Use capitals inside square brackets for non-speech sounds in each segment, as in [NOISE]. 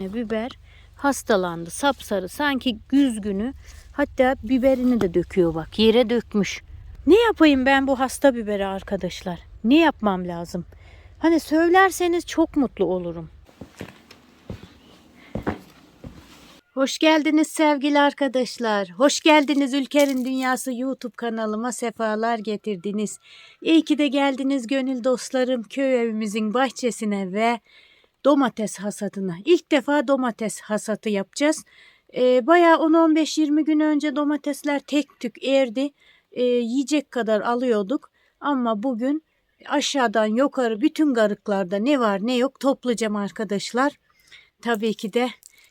Biber hastalandı. Sapsarı sanki güz günü. Hatta biberini de döküyor bak. Yere dökmüş. Ne yapayım ben bu hasta biberi arkadaşlar? Ne yapmam lazım? Hani söylerseniz çok mutlu olurum. Hoş geldiniz sevgili arkadaşlar. Hoş geldiniz Ülker'in Dünyası YouTube kanalıma sefalar getirdiniz. İyi ki de geldiniz gönül dostlarım köy evimizin bahçesine ve domates hasadına. İlk defa domates hasatı yapacağız. Ee, bayağı 10-15-20 gün önce domatesler tek tük erdi. Ee, yiyecek kadar alıyorduk. Ama bugün aşağıdan yukarı bütün garıklarda ne var ne yok toplayacağım arkadaşlar. Tabii ki de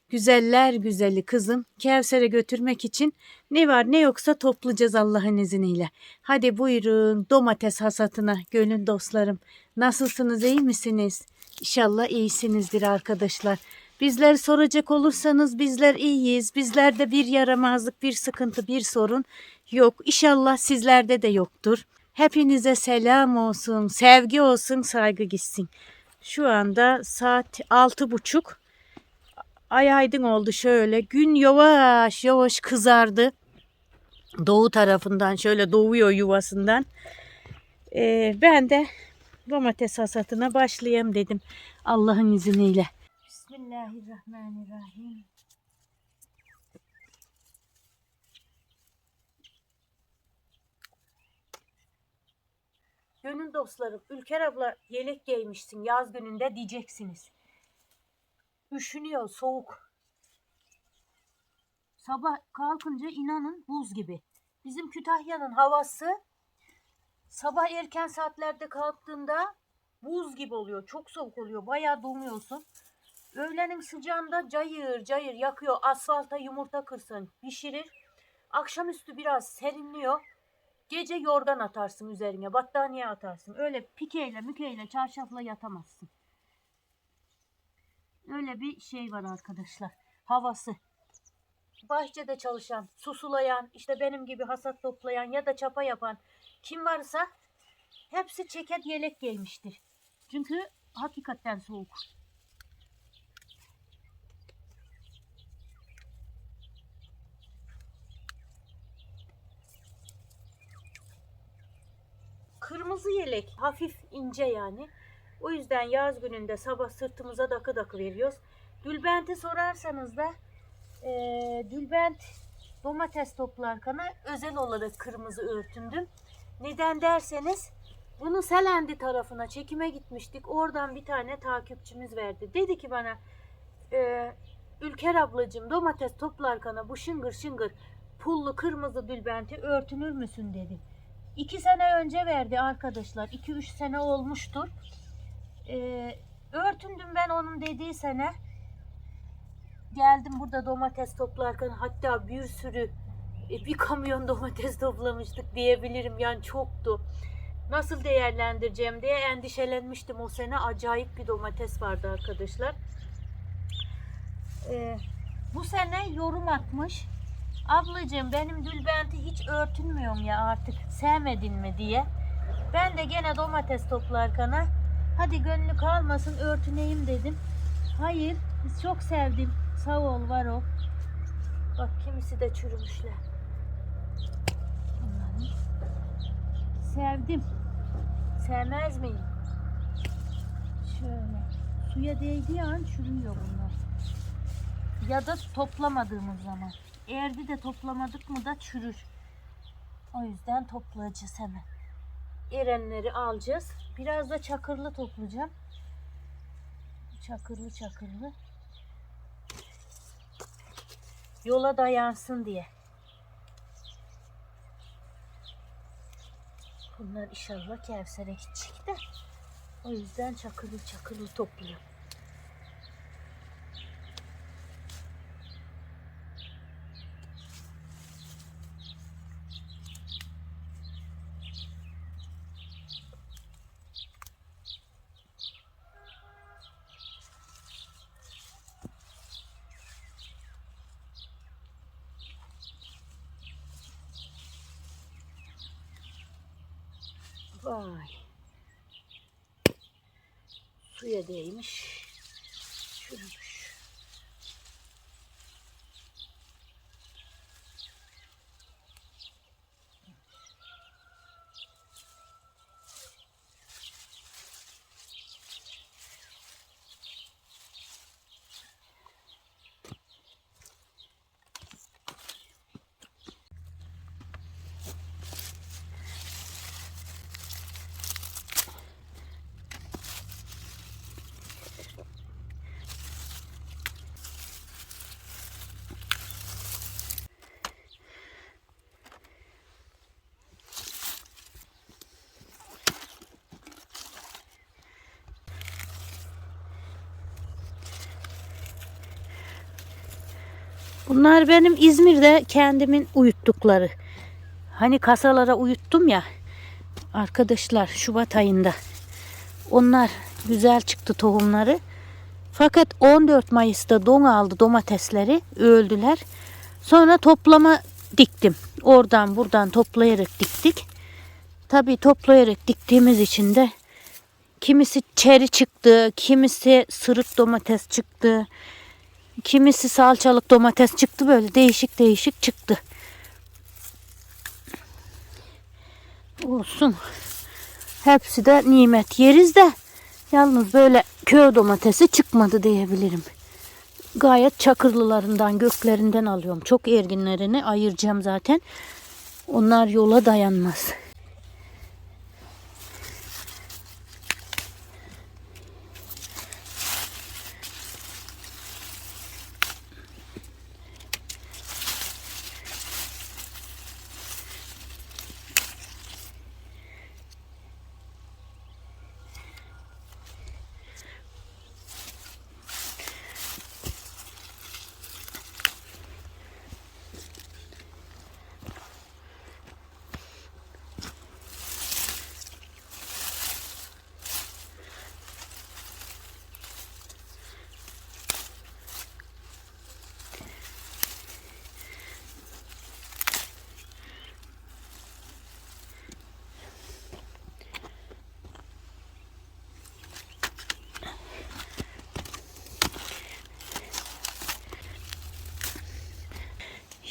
güzeller güzeli kızım Kevser'e götürmek için ne var ne yoksa toplayacağız Allah'ın izniyle. Hadi buyurun domates hasatına gönül dostlarım. Nasılsınız iyi misiniz? İnşallah iyisinizdir arkadaşlar. Bizleri soracak olursanız bizler iyiyiz. Bizlerde bir yaramazlık, bir sıkıntı, bir sorun yok. İnşallah sizlerde de yoktur. Hepinize selam olsun, sevgi olsun, saygı gitsin. Şu anda saat altı buçuk. Ay aydın oldu şöyle. Gün yavaş yavaş kızardı. Doğu tarafından şöyle doğuyor yuvasından. Ee, ben de domates hasatına başlayayım dedim. Allah'ın izniyle. Bismillahirrahmanirrahim. Gönül dostlarım, Ülker abla yelek giymişsin yaz gününde diyeceksiniz. Üşünüyor, soğuk. Sabah kalkınca inanın buz gibi. Bizim Kütahya'nın havası sabah erken saatlerde kalktığında buz gibi oluyor. Çok soğuk oluyor. Bayağı donuyorsun. Öğlenin sıcağında cayır cayır yakıyor. Asfalta yumurta kırsın, pişirir. Akşamüstü biraz serinliyor. Gece yorgan atarsın üzerine, battaniye atarsın. Öyle pikeyle, mükeyle, çarşafla yatamazsın. Öyle bir şey var arkadaşlar. Havası. Bahçede çalışan, susulayan, işte benim gibi hasat toplayan ya da çapa yapan kim varsa hepsi ceket yelek giymiştir. Çünkü hakikaten soğuk. Kırmızı yelek hafif ince yani. O yüzden yaz gününde sabah sırtımıza dakı dakı veriyoruz. Dülbent'i sorarsanız da eee Dülbent domates toplarken özel olarak kırmızı örtündüm. Neden derseniz bunu Selendi tarafına çekime gitmiştik. Oradan bir tane takipçimiz verdi. Dedi ki bana eee Ülker ablacığım domates toplarken bu şıngır şıngır pullu kırmızı dülbenti örtünür müsün dedi. İki sene önce verdi arkadaşlar. 2-3 sene olmuştur. Ee, örtündüm ben onun dediği sene. Geldim burada domates toplarken hatta bir sürü e, bir kamyon domates [LAUGHS] toplamıştık diyebilirim. Yani çoktu. Nasıl değerlendireceğim diye endişelenmiştim o sene. Acayip bir domates vardı arkadaşlar. Ee, bu sene yorum atmış. Ablacığım benim Dülbent'i hiç örtünmüyorum ya artık sevmedin mi diye. Ben de gene domates toplarken hadi gönlü kalmasın örtüneyim dedim. Hayır çok sevdim. Sağ ol var ol. Bak kimisi de çürümüşler. Sevdim. Sevmez miyim? Şöyle. Suya değdiği an çürüyor bunlar. Ya da toplamadığımız zaman. Erdi de toplamadık mı da çürür. O yüzden toplayacağız hemen. Erenleri alacağız. Biraz da çakırlı toplayacağım. Çakırlı çakırlı. Yola dayansın diye. Bunlar inşallah Kevser'e gidecek de. O yüzden çakırlı çakırlı topluyorum. Vay. Suya değmiş. Bunlar benim İzmir'de kendimin uyuttukları. Hani kasalara uyuttum ya arkadaşlar Şubat ayında. Onlar güzel çıktı tohumları. Fakat 14 Mayıs'ta don aldı domatesleri. Öldüler. Sonra toplama diktim. Oradan buradan toplayarak diktik. Tabii toplayarak diktiğimiz için de kimisi çeri çıktı, kimisi sırık domates çıktı. Kimisi salçalık domates çıktı böyle değişik değişik çıktı. Olsun. Hepsi de nimet yeriz de yalnız böyle köy domatesi çıkmadı diyebilirim. Gayet çakırlılarından, göklerinden alıyorum. Çok erginlerini ayıracağım zaten. Onlar yola dayanmaz.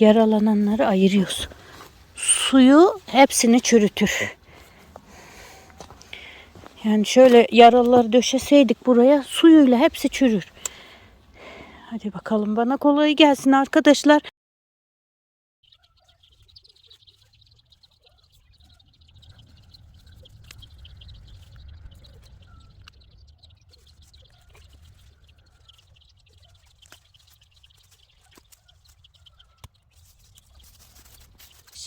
Yaralananları ayırıyoruz. Suyu hepsini çürütür. Yani şöyle yaralıları döşeseydik buraya suyuyla hepsi çürür. Hadi bakalım bana kolay gelsin arkadaşlar.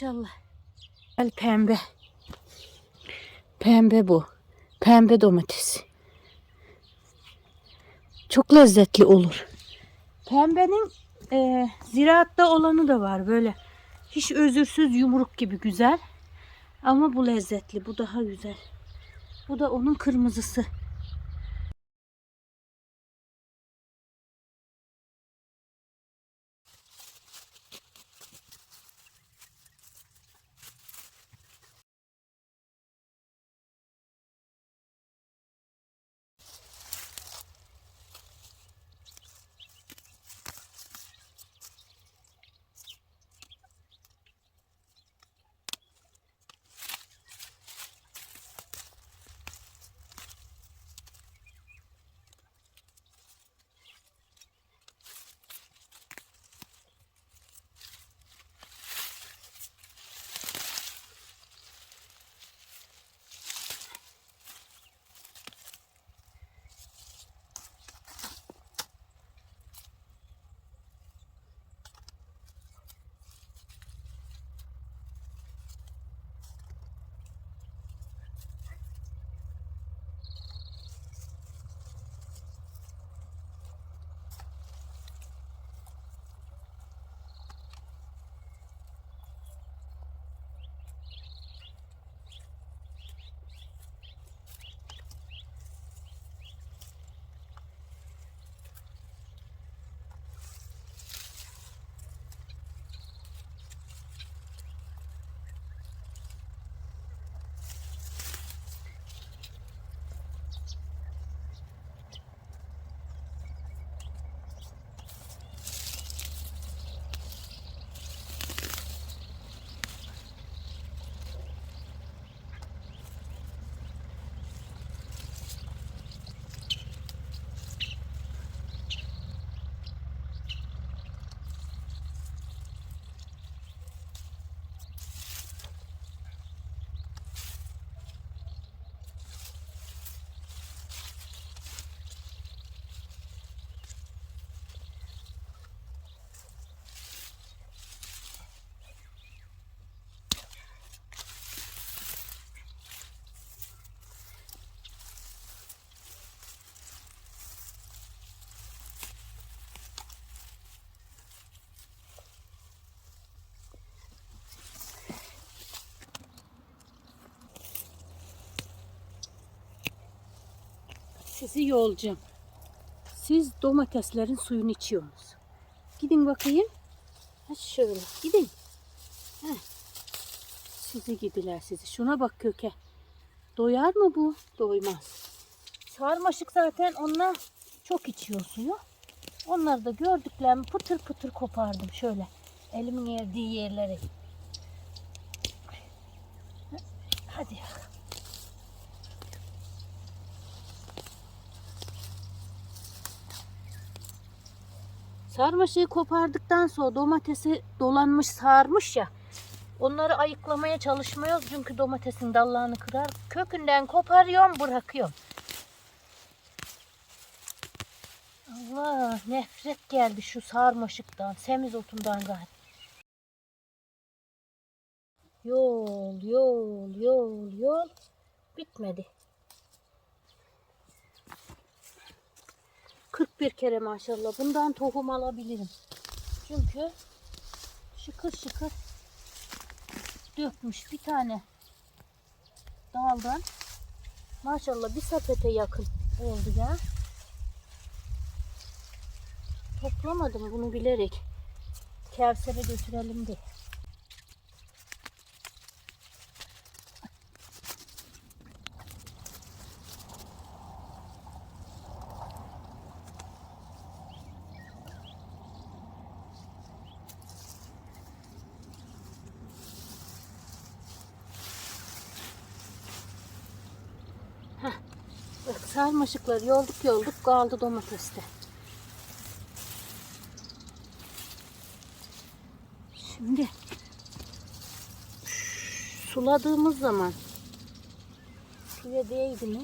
İnşallah. Gel pembe. Pembe bu. Pembe domates. Çok lezzetli olur. Pembenin e, ziraatta olanı da var böyle. Hiç özürsüz yumruk gibi güzel. Ama bu lezzetli. Bu daha güzel. Bu da onun kırmızısı. Sizi yolcum. Siz domateslerin suyunu içiyorsunuz. Gidin bakayım. Ha şöyle gidin. Heh. Sizi gidiler sizi. Şuna bak köke. Doyar mı bu? Doymaz. Sarmaşık zaten onlar çok içiyor suyu. Onları da gördüklerimi pıtır pıtır kopardım şöyle. Elimin erdiği yerlere. Hadi. Sarmaşığı kopardıktan sonra domatesi dolanmış sarmış ya. Onları ayıklamaya çalışmıyoruz çünkü domatesin dallarını kırar. Kökünden koparıyorum bırakıyorum. Allah nefret geldi şu sarmaşıktan, semizotundan galiba. Yol, yol, yol, yol. Bitmedi. 41 kere maşallah. Bundan tohum alabilirim. Çünkü şıkır şıkır dökmüş bir tane daldan. Maşallah bir sepete yakın oldu ya. Toplamadım bunu bilerek. Kevser'e götürelim diye. Bak sarmaşıkları yolduk yolduk kaldı domateste. Şimdi suladığımız zaman suya değdi mi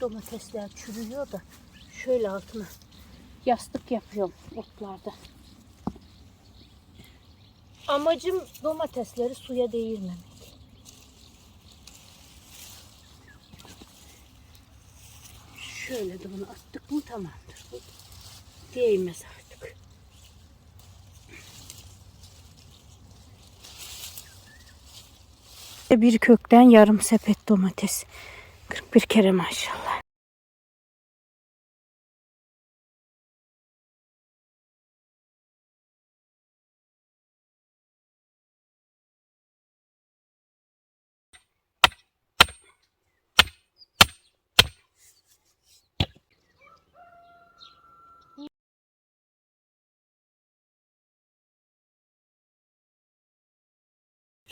domatesler çürüyor da şöyle altına yastık yapıyorum otlarda. Amacım domatesleri suya değirmemek. Şöyle de bunu attık mı tamamdır. Bu değmez artık. Bir kökten yarım sepet domates. 41 kere maşallah.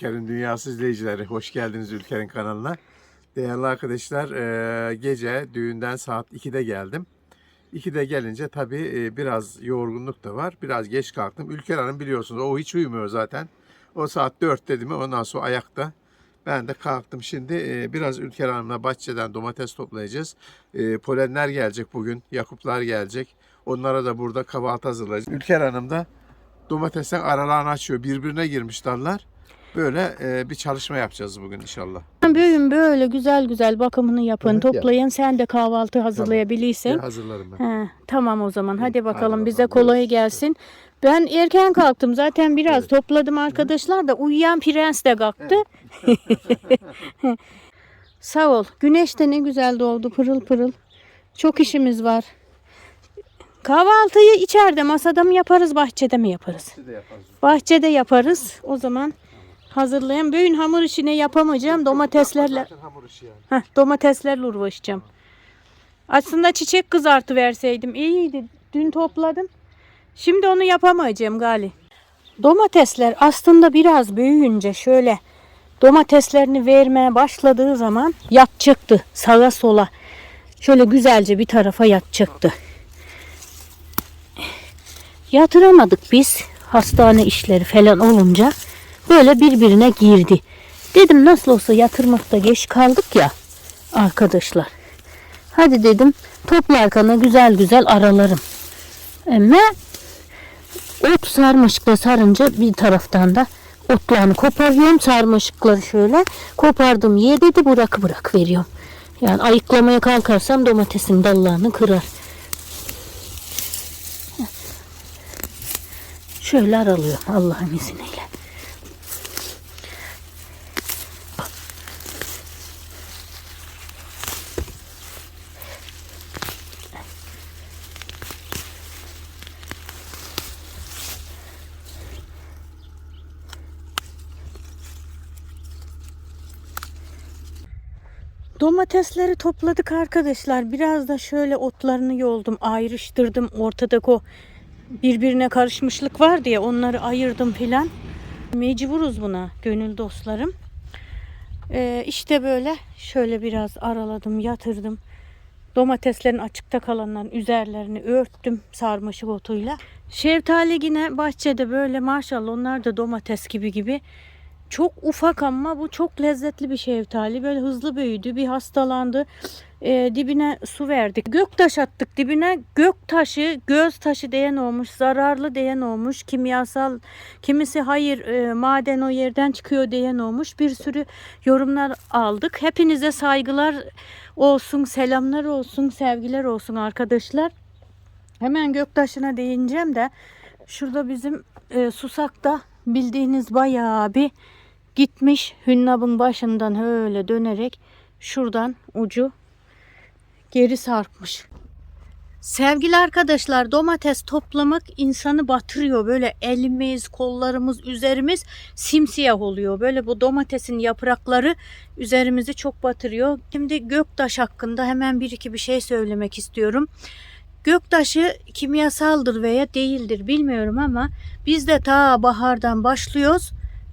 Ülker'in Dünyası izleyicileri hoş geldiniz Ülker'in kanalına. Değerli arkadaşlar e, gece düğünden saat 2'de geldim. 2'de gelince tabii e, biraz yorgunluk da var. Biraz geç kalktım. Ülker Hanım biliyorsunuz o hiç uyumuyor zaten. O saat 4 dedi mi ondan sonra ayakta. Ben de kalktım şimdi e, biraz Ülker Hanım'la bahçeden domates toplayacağız. Polenler gelecek bugün, Yakuplar gelecek. Onlara da burada kahvaltı hazırlayacağız. Ülker Hanım da domatesten aralarını açıyor. Birbirine girmiş dallar. Böyle e, bir çalışma yapacağız bugün inşallah. Büyün böyle güzel güzel bakımını yapın, Evet, yap. toplayın. Sen de kahvaltı hazırlayabilirsin. Ben hazırlarım ben. He, tamam o zaman. Hadi hadi bakalım bize bakalım, kolay gelsin. Ben erken kalktım. Zaten biraz topladım arkadaşlar da uyuyan prens de kalktı. [LAUGHS] [LAUGHS] Sağ ol. Güneş de ne güzel doğdu pırıl pırıl. Çok işimiz var. Kahvaltıyı içeride masada mı yaparız bahçede mi yaparız? Siz de yaparız. Bahçede yaparız. O zaman hazırlayan. Bugün hamur işini yapamayacağım. Domateslerle Zaten hamur işi yani. Heh, domateslerle uğraşacağım. Aslında çiçek kızartı verseydim iyiydi. Dün topladım. Şimdi onu yapamayacağım gali. Domatesler aslında biraz büyüyünce şöyle domateslerini vermeye başladığı zaman yatacaktı sağa sola. Şöyle güzelce bir tarafa yatacaktı. Yatıramadık biz. Hastane işleri falan olunca böyle birbirine girdi. Dedim nasıl olsa yatırmakta geç kaldık ya arkadaşlar. Hadi dedim toplarken güzel güzel aralarım. Ama ot sarmaşıkla sarınca bir taraftan da otlarını koparıyorum sarmaşıkları şöyle. Kopardım ye dedi bırak bırak veriyorum. Yani ayıklamaya kalkarsam domatesin dallarını kırar. Şöyle aralıyorum Allah'ın izniyle. Domatesleri topladık arkadaşlar. Biraz da şöyle otlarını yoldum, ayrıştırdım. Ortadaki o birbirine karışmışlık var diye onları ayırdım filan. Mecburuz buna gönül dostlarım. Ee, işte böyle şöyle biraz araladım, yatırdım. Domateslerin açıkta kalanların üzerlerini örttüm sarmaşık otuyla. Şeftali yine bahçede böyle maşallah onlar da domates gibi gibi. Çok ufak ama bu çok lezzetli bir şeftali. Böyle hızlı büyüdü. Bir hastalandı. Ee, dibine su verdik. Göktaş attık dibine. Göktaşı, göz taşı diyen olmuş. Zararlı diyen olmuş. Kimyasal, kimisi hayır e, maden o yerden çıkıyor diyen olmuş. Bir sürü yorumlar aldık. Hepinize saygılar olsun, selamlar olsun, sevgiler olsun arkadaşlar. Hemen göktaşına değineceğim de şurada bizim e, susakta bildiğiniz bayağı bir gitmiş Hünnab'ın başından öyle dönerek şuradan ucu geri sarkmış. Sevgili arkadaşlar domates toplamak insanı batırıyor. Böyle elimiz, kollarımız, üzerimiz simsiyah oluyor. Böyle bu domatesin yaprakları üzerimizi çok batırıyor. Şimdi göktaş hakkında hemen bir iki bir şey söylemek istiyorum. Göktaşı kimyasaldır veya değildir bilmiyorum ama biz de ta bahardan başlıyoruz.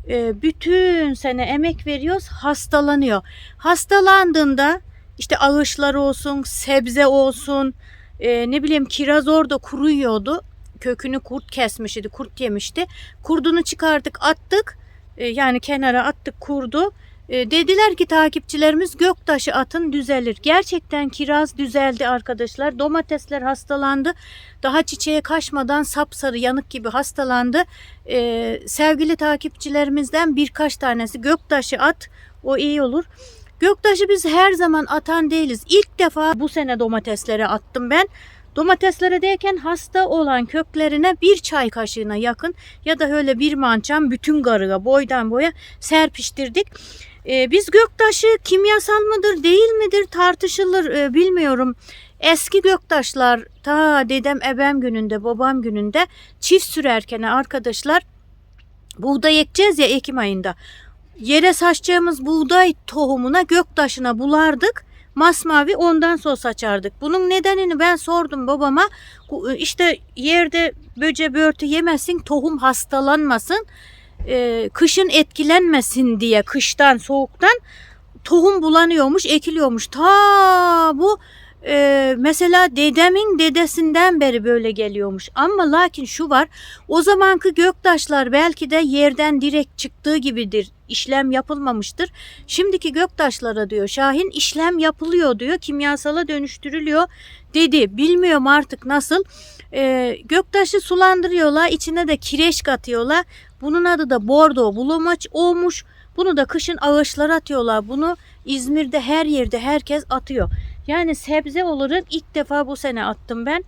Ee, bütün sene emek veriyoruz hastalanıyor. Hastalandığında işte ağaçlar olsun, sebze olsun, e, ne bileyim kiraz orada kuruyordu. Kökünü kurt kesmişti, kurt yemişti. Kurdunu çıkardık attık. E, yani kenara attık kurdu. E, dediler ki takipçilerimiz göktaşı atın düzelir. Gerçekten kiraz düzeldi arkadaşlar. Domatesler hastalandı. Daha çiçeğe kaçmadan sapsarı yanık gibi hastalandı. E, sevgili takipçilerimizden birkaç tanesi göktaşı at o iyi olur. Göktaşı biz her zaman atan değiliz. İlk defa bu sene domateslere attım ben. Domateslere değken hasta olan köklerine bir çay kaşığına yakın ya da öyle bir mançam bütün garıga boydan boya serpiştirdik. Ee, biz göktaşı kimyasal mıdır değil midir tartışılır ee, bilmiyorum. Eski göktaşlar ta dedem ebem gününde babam gününde çift sürerken arkadaşlar buğday ekeceğiz ya Ekim ayında. Yere saçacağımız buğday tohumuna göktaşına bulardık. Masmavi ondan sonra saçardık. Bunun nedenini ben sordum babama. Bu, İşte yerde böce börtü yemesin, tohum hastalanmasın, e, kışın etkilenmesin diye kıştan soğuktan tohum bulanıyormuş, ekiliyormuş. Ta bu e, mesela dedemin dedesinden beri böyle geliyormuş. Ama lakin şu var. O zamanki göktaşlar belki de yerden direkt çıktığı gibidir. İşlem yapılmamıştır. Şimdiki göktaşlara diyor Şahin işlem yapılıyor diyor. Kimyasala dönüştürülüyor dedi. Bilmiyorum artık nasıl. E, göktaşı sulandırıyorlar. içine de kireç katıyorlar. Bunun adı da bordo bulamaç olmuş. Bunu da kışın ağaçlara atıyorlar. Bunu İzmir'de her yerde herkes atıyor. Yani sebze olarak ilk defa bu sene attım ben.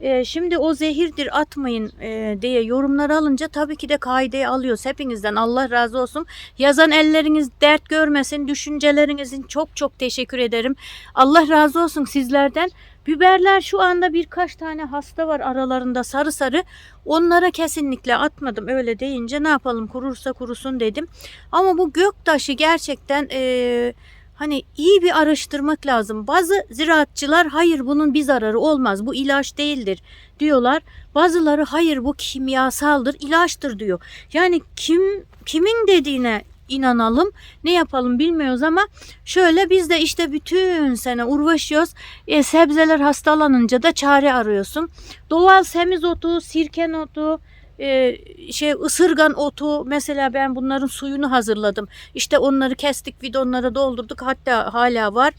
Ee, şimdi o zehirdir atmayın e, diye yorumlar alınca tabii ki de kaideyi alıyoruz hepinizden Allah razı olsun. Yazan elleriniz dert görmesin düşüncelerinizin çok çok teşekkür ederim. Allah razı olsun sizlerden. Biberler şu anda birkaç tane hasta var aralarında sarı sarı. Onlara kesinlikle atmadım öyle deyince ne yapalım kurursa kurusun dedim. Ama bu göktaşı gerçekten eee Hani iyi bir araştırmak lazım. Bazı ziraatçılar hayır bunun bir zararı olmaz. Bu ilaç değildir diyorlar. Bazıları hayır bu kimyasaldır, ilaçtır diyor. Yani kim kimin dediğine inanalım. Ne yapalım bilmiyoruz ama şöyle biz de işte bütün sene uğraşıyoruz. E, sebzeler hastalanınca da çare arıyorsun. Doğal semizotu, sirken otu, e, şey ısırgan otu mesela ben bunların suyunu hazırladım. İşte onları kestik bidonlara doldurduk hatta hala var.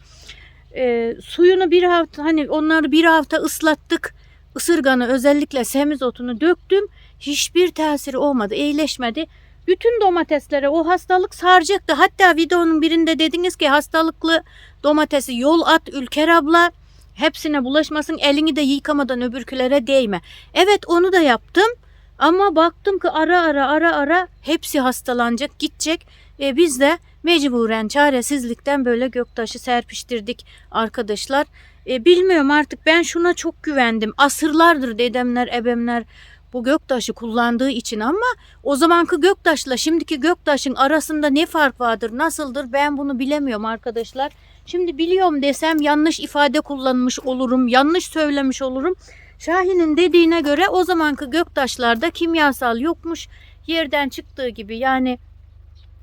E, suyunu bir hafta hani onları bir hafta ıslattık. Isırganı özellikle semizotunu döktüm. Hiçbir tesiri olmadı, iyileşmedi. Bütün domateslere o hastalık saracaktı. Hatta videonun birinde dediniz ki hastalıklı domatesi yol at Ülker abla. Hepsine bulaşmasın elini de yıkamadan öbürkülere değme. Evet onu da yaptım. Ama baktım ki ara ara ara ara hepsi hastalanacak gidecek. E, biz de mecburen çaresizlikten böyle göktaşı serpiştirdik arkadaşlar. E, bilmiyorum artık ben şuna çok güvendim. Asırlardır dedemler ebemler bu göktaşı kullandığı için ama o zamanki göktaşla şimdiki göktaşın arasında ne fark vardır nasıldır ben bunu bilemiyorum arkadaşlar. Şimdi biliyorum desem yanlış ifade kullanmış olurum, yanlış söylemiş olurum. Şahin'in dediğine göre o zamanki göktaşlarda kimyasal yokmuş. Yerden çıktığı gibi yani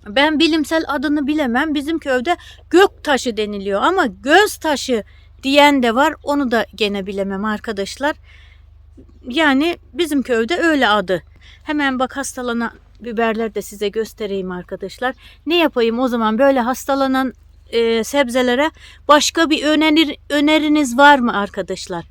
ben bilimsel adını bilemem. Bizim köyde gök taşı deniliyor ama göz taşı diyen de var. Onu da gene bilemem arkadaşlar. Yani bizim köyde öyle adı. Hemen bak hastalanan biberler de size göstereyim arkadaşlar. Ne yapayım o zaman böyle hastalanan e, sebzelere başka bir önerir, öneriniz var mı arkadaşlar?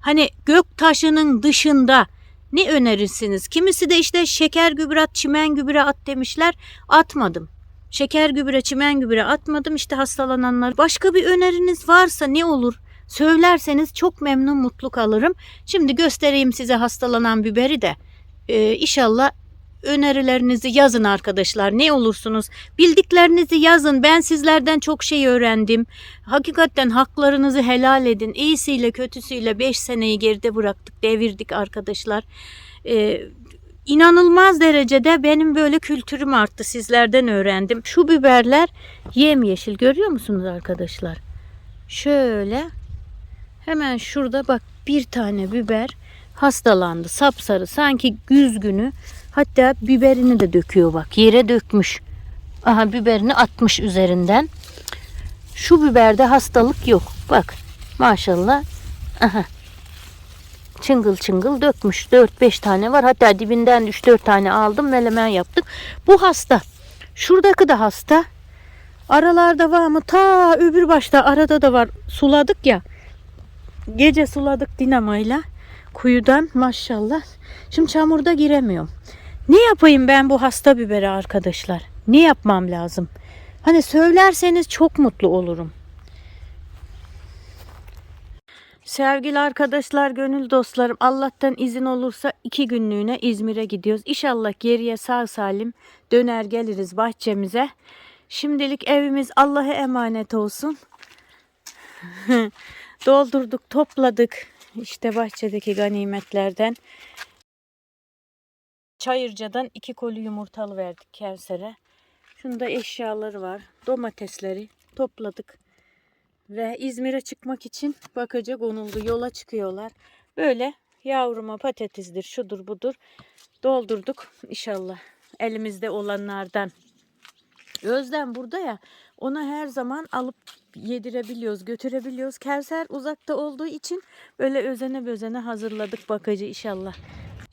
Hani gök taşının dışında ne önerirsiniz? Kimisi de işte şeker gübre at, çimen gübre at demişler. Atmadım. Şeker gübre, çimen gübre atmadım. İşte hastalananlar. Başka bir öneriniz varsa ne olur? Söylerseniz çok memnun mutlu kalırım. Şimdi göstereyim size hastalanan biberi de. Ee, inşallah önerilerinizi yazın arkadaşlar. Ne olursunuz bildiklerinizi yazın. Ben sizlerden çok şey öğrendim. Hakikaten haklarınızı helal edin. İyisiyle kötüsüyle 5 seneyi geride bıraktık, devirdik arkadaşlar. Ee, inanılmaz derecede benim böyle kültürüm arttı. Sizlerden öğrendim. Şu biberler yemyeşil görüyor musunuz arkadaşlar? Şöyle hemen şurada bak bir tane biber hastalandı. Sapsarı sanki güz günü. Hatta biberini de döküyor bak. Yere dökmüş. Aha biberini atmış üzerinden. Şu biberde hastalık yok. Bak maşallah. Aha. Çıngıl çıngıl dökmüş. 4-5 tane var. Hatta dibinden 3-4 tane aldım. Melemen yaptık. Bu hasta. Şuradaki de hasta. Aralarda var mı? Ta öbür başta arada da var. Suladık ya. Gece suladık dinamayla. Kuyudan maşallah. Şimdi çamurda giremiyorum. Ne yapayım ben bu hasta biberi arkadaşlar? Ne yapmam lazım? Hani söylerseniz çok mutlu olurum. Sevgili arkadaşlar, gönül dostlarım, Allah'tan izin olursa iki günlüğüne İzmir'e gidiyoruz. İnşallah geriye sağ salim döner geliriz bahçemize. Şimdilik evimiz Allah'a emanet olsun. [LAUGHS] Doldurduk, topladık. İşte bahçedeki ganimetlerden. Çayırca'dan iki koli yumurtalı verdik Kevser'e. Şunda eşyaları var. Domatesleri topladık. Ve İzmir'e çıkmak için bakaca konuldu. Yola çıkıyorlar. Böyle yavruma patatesdir, şudur budur. Doldurduk inşallah. Elimizde olanlardan. Özlem burada ya. Ona her zaman alıp yedirebiliyoruz, götürebiliyoruz. Kevser uzakta olduğu için böyle özene bözene hazırladık bakacı inşallah.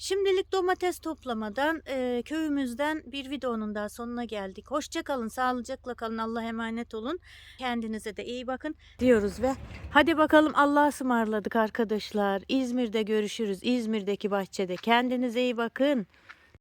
Şimdilik domates toplamadan e, köyümüzden bir videonun daha sonuna geldik. Hoşça kalın, sağlıcakla kalın, Allah emanet olun. Kendinize de iyi bakın diyoruz ve hadi bakalım Allah'a ısmarladık arkadaşlar. İzmir'de görüşürüz. İzmir'deki bahçede. Kendinize iyi bakın.